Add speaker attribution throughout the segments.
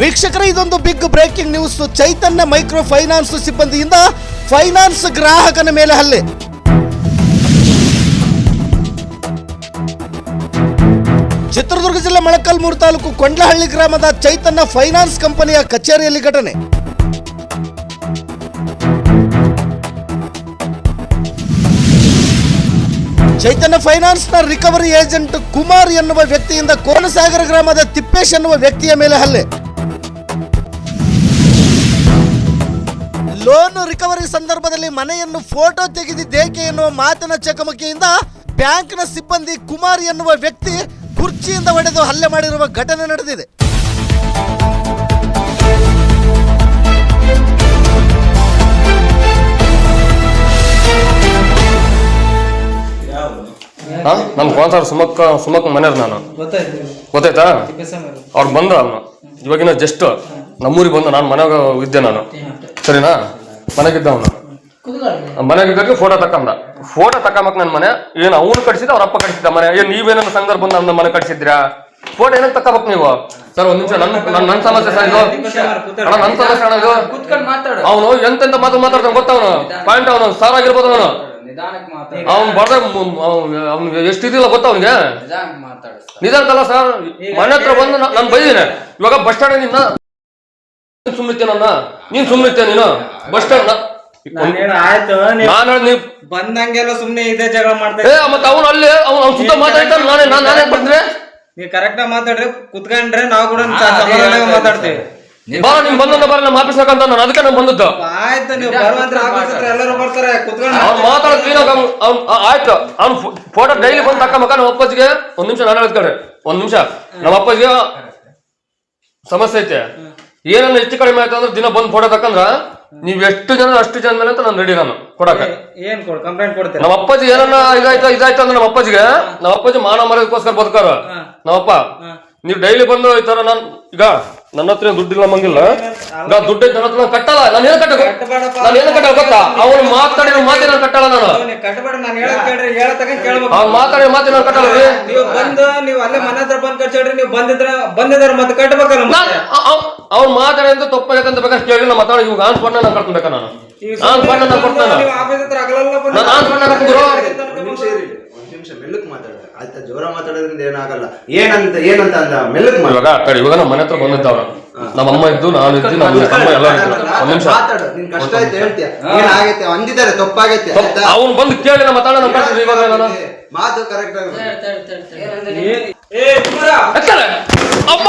Speaker 1: ವೀಕ್ಷಕರೇ, ಇದೊಂದು big breaking news Chaitanya micro finance ಸಿಬ್ಬಂದಿಯಿಂದ finance ಗ್ರಾಹಕನ ಮೇಲೆ ಹಲ್ಲೆ. ಚಿತ್ರದುರ್ಗ ಜಿಲ್ಲೆ ಮೊಳಕಲ್ಮೂರು ತಾಲೂಕು ಕೊಂಡ್ಲಹಳ್ಳಿ ಗ್ರಾಮದ ಚೈತನ್ಯ ಫೈನಾನ್ಸ್ ಕಂಪನಿಯ ಕಚೇರಿಯಲ್ಲಿ ಘಟನೆ. ಚೈತನ್ಯ ಫೈನಾನ್ಸ್ನ ರಿಕವರಿ ಏಜೆಂಟ್ ಕುಮಾರ್ ಎನ್ನುವ ವ್ಯಕ್ತಿಯಿಂದ ಕೋನಸಾಗರ ಗ್ರಾಮದ ತಿಪ್ಪೇಶ್ ಎನ್ನುವ ವ್ಯಕ್ತಿಯ ಮೇಲೆ ಹಲ್ಲೆ. ಲೋನ್ ರಿಕವರಿ ಸಂದರ್ಭದಲ್ಲಿ ಮನೆಯನ್ನು ಫೋಟೋ ತೆಗೆದಿದ್ದೇಕೆ ಎನ್ನುವ ಮಾತಿನ ಚಕಮಕಿಯಿಂದ ಬ್ಯಾಂಕ್ನ ಸಿಬ್ಬಂದಿ ಕುಮಾರ್ ಎನ್ನುವ ವ್ಯಕ್ತಿ ಕುರ್ಚಿಯಿಂದ ಹೊಡೆದು ಹಲ್ಲೆ ಮಾಡಿರುವ ಘಟನೆ ನಡೆದಿದೆ.
Speaker 2: ನಮ್ ಕೋನ್ಸರ್ ಸುಮಕ್ಕ, ಸುಮಕ್ ಮನೆಯವ್ರು ನಾನು.
Speaker 3: ಗೊತ್ತಾಯ್ತು?
Speaker 2: ಅವ್ರು ಬಂದ ಇವಾಗಿನ ಜಸ್ಟ್ ನಮ್ಮೂರಿಗೆ ಬಂದು ನಾನು ಮನೆಯಾಗ ಇದ್ದೆ ನಾನು. ಸರಿನಾ? ಮನೆಗಿದ್ದ ಅವನು ಮನೆಗಿದ್ದಾಗ ಫೋಟೋ ತಕೊಂಡ ಫೋಟೋ ತಕ್ಕಂಬಕ್ ನನ್ನ ಮನೆ ಏನು ಅವನು ಕಟ್ಸಿದ ಅವ್ರ ಅಪ್ಪ ಕಟ್ಸಿದ್ದ ಮನೆ ಏನ್ ನೀವೇನೋ ಸಂದರ್ಭ ಬಂದ ನನ್ನ ಮನೆ ಕಟ್ಸಿದ್ರಾ? ಫೋಟೋ ಏನಕ್ಕೆ ತಕೋಬೇಕು ನೀವು? ಸರ್ ಒಂದ್ ನಿಮಿಷ ನನ್ನ ನನ್ನ ಸಮಸ್ಯೆ ಸರ್ ಇದು. ಅಣ್ಣ ನನ್ನ ಸಮಸ್ಯೆ ಅಣ್ಣ ಇದು.
Speaker 4: ಕುತ್ಕೊಂಡ್ ಮಾತಾಡು
Speaker 2: ಅವನು ಎಂತೆಂತ ಮಾತು ಮಾತಾಡ್ತಾನೆ ಗೊತ್ತವನು? ಪಾಯಿಂಟ್ ಅವನು ಸಾರ್ ಆಗಿರ್ಬೋದು ಅವನು. ಅವ್ನು ಬರ್ದ ಅವ್ನು ಎಷ್ಟು ಇದಿಲ್ಲ ಗೊತ್ತ ಅವ್ನಿಗೆ? ನಿಧಾನಕ್ಕಲ್ಲ ಸರ್. ಮನೆ ಹತ್ರ ಬಂದು ನಾನು ಬೈದಿನಿ. ಇವಾಗ ಬಸ್ ಸ್ಟ್ಯಾಂಡ್ ನಿನ್ನ ಸುಮ್ಮನಿತ್ತೆ ನನ್ನ. ನೀನ್ ಸುಮ್ಮನಿತ್ತೆ ನೀನು. ಬಸ್ ಸ್ಟ್ಯಾಂಡ್
Speaker 3: ನಾನೇನು ಆಯ್ತು ನೀವ್
Speaker 2: ನಾನು ನೀವು
Speaker 3: ಬಂದಂಗೆಲ್ಲ ಸುಮ್ನೆ ಇದೇ ಜಗಳ ಮಾಡ್ತಾ
Speaker 2: ಏ ಮತ್ತೆ ಅವನು ಅಲ್ಲಿ ಅವ್ನು ಅವ್ನು ಸುತ್ತ ಮಾತಾಡ್ತಾನೆ ನಾನೇ ನಾನು ನಾನೇ ಬರ್ತೀನಿ
Speaker 3: ನೀವ್ ಕರೆಕ್ಟ್ ಆಗಿ ಮಾತಾಡ್ರಿ ಕುತ್ಕೊಂಡ್ರೆ ನಾವು ಕೂಡ ಸಮಾಧಾನವಾಗಿ ಮಾತಾಡ್ತೀವಿ.
Speaker 2: ಬಾ ನಿಮ್ ಬಂದ ಬರ ನಮ್ಮ ಆಫೀಸ್ ಅಂತ ನಾನು ಅದಕ್ಕೆ ನಾನು ಬಂದದ್ದು.
Speaker 3: ಆಯ್ತು ನೀವು ಬರುವಂದ್ರೆ ಆಫೀಸ್ ಹತ್ರ ಎಲ್ಲರೂ ಬರ್ತಾರೆ ಕುತ್ಕೊಂಡು
Speaker 2: ಅವ್ನು ಮಾತಾಡೋದು ಕ್ಲೀನ್ ಆಗಿ ಅವ್ನು ಆಯ್ತು. ಅವ್ನು ಫೋಟೋ ಡೈಲಿ ಬಂದು ತಕ್ಕಮಕ್ಕ ನಮ್ಮ ಅಪ್ಪಾಜಿಗೆ ಒಂದ್ ನಿಮಿಷ ನಾನು ಹೇಳ್ತಾರೆ ಒಂದ್ ನಿಮಿಷ. ನಮ್ಮ ಅಪ್ಪಾಜಿಗೆ ಸಮಸ್ಯೆ ಐತೆ. ಏನನ್ನ ಹೆಚ್ಚು ಕಡಿಮೆ ಆಯ್ತು ಅಂದ್ರೆ ದಿನ ಬಂದು ಫೋಟೋ ತಕ್ಕಂದ್ರ ನೀವ್ ಎಷ್ಟು ಜನ ಅಷ್ಟು ಜನ ಮೇಲೆ ಅಂತ ನಾನು ರೆಡಿ ನಾನು ಕೊಡಕ್ಕೆ.
Speaker 3: ಏನ್ ಕೊಡ್ ಕಂಪ್ಲೇಂಟ್ ಕೊಡ್ತೇನೆ.
Speaker 2: ನಮ್ಮ ಅಪ್ಪಾಜಿ ಏನನ್ನ ಇದಾಯ್ತ ಇದಾಯ್ತು ಅಂದ್ರೆ ನಮ್ಮ ಅಪ್ಪಾಜಿಗೆ ನಮ್ಮ ಅಪ್ಪಾಜಿ ಮಾನ ಮರ್ಯಾದಕ್ಕೋಸ್ಕರ ಬದುಕಾರ ನಮ್ಮಪ್ಪ ನೀವ್ ಡೈಲಿ ಬಂದು ಈ ತರ ನಾನು ಈಗ ನನ್ನ ಹತ್ರ ದುಡ್ಡು ಇಲ್ಲ ಮಂಗಿಲ್ಲ ದುಡ್ಡು ನನ್ನ ಹತ್ರ ಕಟ್ಟಲ್ಲ. ನಾನು ಏನು ಕಟ್ಟ ನಾನು ಏನು ಕಟ್ಟ ಗೊತ್ತಾ? ಅವ್ನು ಮಾತಾಡಿರೋ ಮಾತಿ ನಾನು ಕಟ್ಟಲ್ಲ ನಾನು. ಅವ್ನು ಮಾತಾಡಿರೋ ಮಾತಿ ನಾನು ಕಟ್ಟಲ್ಲ ರೀ.
Speaker 3: ನೀವು ಬಂದು ನೀವು ಅಲ್ಲೇ ಮನೆ ಹತ್ರ ಬಂದ್ ಕಟ್ಟಿ ನೀವು ಬಂದಿದ್ರ ಬಂದಿದ್ರ ಮತ್ತೆ ಕಟ್ಬೇಕಲ್ಲ
Speaker 2: ನಾನು ತಪ್ಪಾಗತ್ತಂತ ಬೇಕಷ್ಟು ಕೇಳಿ ನಮ್ಮ ಮಾತಾಡ ಇವಾಗ ಆನ್ ಬಣ್ಣ ನಾನು? ಕಟ್ಕೊಬೇಕಾ ನಾನು ಆನ್ ಬಣ್ಣ ನಾನು ಕೊಡ್ತಾನ? ನಾನು ಆನ್ ಬಣ್ಣ ಕಟ್ಬಿಡು
Speaker 5: ನಿಮಿಷ ಇರಿ ಒಂದ್ ನಿಮಿಷ ಮೆಲ್ಲಕ್ ಮಾತಾಡ ಆಯ್ತಾ ಜೋರ ಮಾತಾಡೋದ್ರಿಂದ ಏನಾಗಲ್ಲ. ಏನಂತ ಏನಂತ ಅಂದ ಮೆಲ್ಲಕ್
Speaker 2: ಇವಾಗ ಕಡೆ ಇವಾಗ ನಮ್ಮ ಮನೆ ಹತ್ರ ಬಂದಿದ್ದವ್ರು ನಮ್ಮಮ್ಮ ನಮ್ಮ ಅಮ್ಮ ಇದ್ದು ನಾನು ಇದ್ದು ನಮ್ಮ ತಮ್ಮ ಎಲ್ಲ ಒಂದು ಒಂದ್ ನಿಮಿಷ.
Speaker 5: ಮಾತಾಡು. ನಿನ್ ಕಷ್ಟ ಆಯ್ತು ಹೇಳ್ತೀಯ. ಏನಾಗೈತೆ ಅಂದಿದ್ದಾರೆ ತಪ್ಪಾಗೈತೆ ಆಯ್ತಾ?
Speaker 2: ಅವ್ನು ಬಂದು ಕೇಳಿ ನಮ್ಮ ಮಾತಾಡ ನಾನು ಕರ್ತೀನಿ ಇವಾಗ ನಾನು.
Speaker 5: ಮಾತು ಕರೆಕ್ಟ್ ಆಗಿ.
Speaker 2: ಅಮ್ಮ!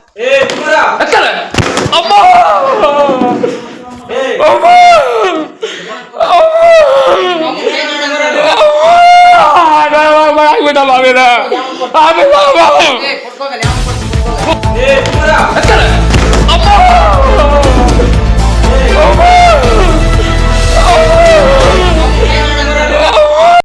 Speaker 4: వినాలి ఆమె
Speaker 3: ఆమె